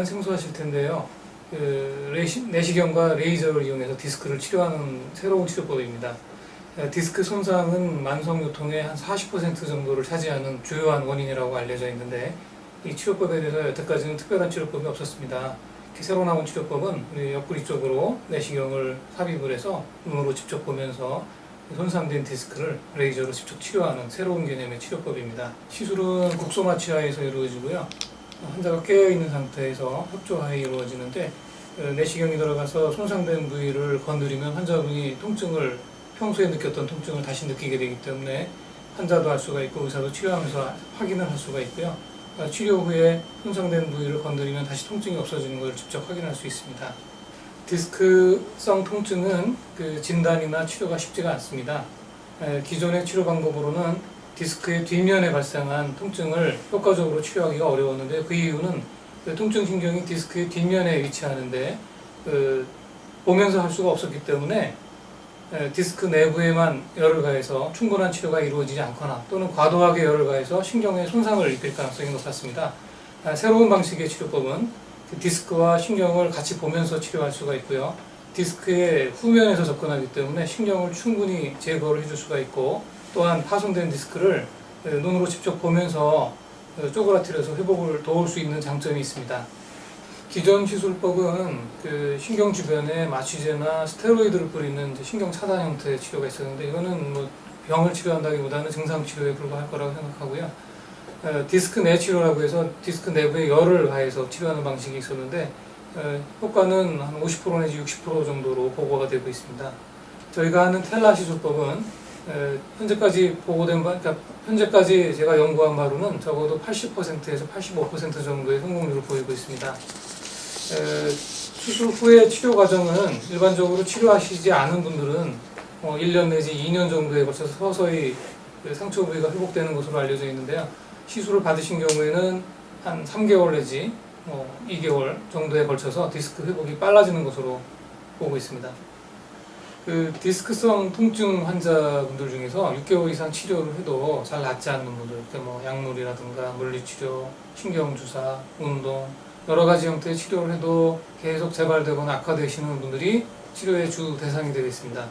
디스크라는 생소하실 텐데요. 그 레시, 내시경과 레이저를 이용해서 디스크를 치료하는 새로운 치료법입니다. 에, 디스크 손상은 만성 요통의 한 40% 정도를 차지하는 주요한 원인이라고 알려져 있는데 이 치료법에 대해서 여태까지는 특별한 치료법이 없었습니다. 새로 나온 치료법은 옆구리 쪽으로 내시경을 삽입을 해서 눈으로 직접 보면서 손상된 디스크를 레이저로 직접 치료하는 새로운 개념의 치료법입니다. 시술은 국소마취하에서 이루어지고요. 환자가 깨어있는 상태에서 협조하에 이루어지는데 어, 내시경이 들어가서 손상된 부위를 건드리면 환자분이 통증을 평소에 느꼈던 통증을 다시 느끼게 되기 때문에 환자도 알 수가 있고 의사도 치료하면서 확인을 할 수가 있고요. 어, 치료 후에 손상된 부위를 건드리면 다시 통증이 없어지는 걸 직접 확인할 수 있습니다. 디스크성 통증은 그 진단이나 치료가 쉽지가 않습니다. 에, 기존의 치료 방법으로는 디스크의 뒷면에 발생한 통증을 효과적으로 치료하기가 어려웠는데 그 이유는 그 통증 신경이 디스크의 뒷면에 위치하는데 그 보면서 할 수가 없었기 때문에 에, 디스크 내부에만 열을 가해서 충분한 치료가 이루어지지 않거나 또는 과도하게 열을 가해서 신경에 손상을 입힐 가능성이 높았습니다. 아, 새로운 방식의 치료법은 그 디스크와 신경을 같이 보면서 치료할 수가 있고요. 디스크의 후면에서 접근하기 때문에 신경을 충분히 제거를 해줄 수가 있고 또한 파손된 디스크를 에, 눈으로 직접 보면서 어, 쪼그라뜨려서 회복을 도울 수 있는 장점이 있습니다. 기존 시술법은 그 신경 주변에 마취제나 스테로이드를 뿌리는 신경 차단 형태의 치료가 있었는데 이거는 뭐 병을 치료한다기보다는 증상 치료에 불과할 거라고 생각하고요. 어, 디스크 내 치료라고 해서 디스크 내부에 열을 가해서 치료하는 방식이 있었는데 어, 효과는 한 50% 내지 60% 정도로 보고가 되고 있습니다. 저희가 하는 텔라 시술법은 에, 현재까지 보고된 바, 그러니까 현재까지 제가 연구한 바로는 적어도 80%에서 85% 정도의 성공률을 보이고 있습니다. 에, 수술 후의 치료 과정은 일반적으로 치료하시지 않은 분들은 어, 1년 내지 2년 정도에 걸쳐서 서서히 그 상처 부위가 회복되는 것으로 알려져 있는데요. 시술을 받으신 경우에는 한 3개월 내지 어, 2개월 정도에 걸쳐서 디스크 회복이 빨라지는 것으로 보고 있습니다. 그 디스크성 통증 환자분들 중에서 6개월 이상 치료를 해도 잘 낫지 않는 분들, 그뭐 약물이라든가 물리치료, 신경주사, 운동 여러 가지 형태의 치료를 해도 계속 재발되거나 악화되시는 분들이 치료의 주 대상이 되어 있습니다.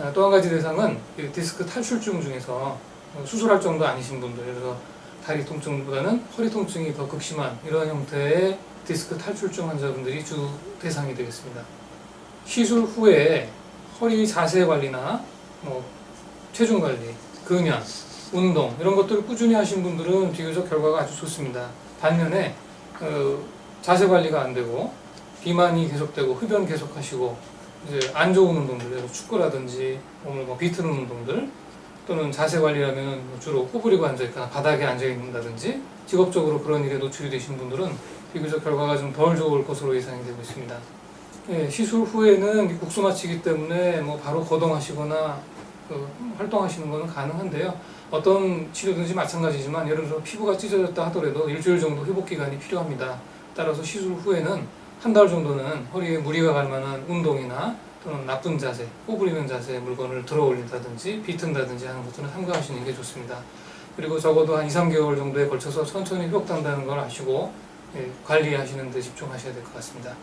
아, 또한 가지 대상은 이 디스크 탈출증 중에서 어, 수술할 정도 아니신 분들, 그래서 다리 통증보다는 허리 통증이 더 극심한 이런 형태의 디스크 탈출증 환자분들이 주 대상이 되겠습니다. 시술 후에 허리 자세 관리나 뭐 체중 관리, 근연, 운동 이런 것들을 꾸준히 하신 분들은 비교적 결과가 아주 좋습니다. 반면에 어, 자세 관리가 안 되고 비만이 계속되고 흡연 계속하시고 이제 안 좋은 운동들, 축구라든지 오늘 뭐 비트는 운동들 또는 자세 관리라면 뭐 주로 구부리고 앉아 있거나 바닥에 앉아 있는다든지 직업적으로 그런 일에 노출이 되신 분들은 비교적 결과가 좀 덜 좋을 것으로 예상이 되고 있습니다. 예, 시술 후에는 국소 마취기 때문에 뭐 바로 거동하시거나 그 활동하시는 것은 가능한데요. 어떤 치료든지 마찬가지지만 예를 들어 피부가 찢어졌다 하더라도 일주일 정도 회복 기간이 필요합니다. 따라서 시술 후에는 한 달 정도는 허리에 무리가 갈 만한 운동이나 또는 나쁜 자세, 꼬부리는 자세의 물건을 들어 올린다든지 비튼다든지 하는 것들은 삼가하시는 게 좋습니다. 그리고 적어도 한 2, 3개월 정도에 걸쳐서 천천히 회복된다는 걸 아시고 예, 관리하시는 데 집중하셔야 될 것 같습니다.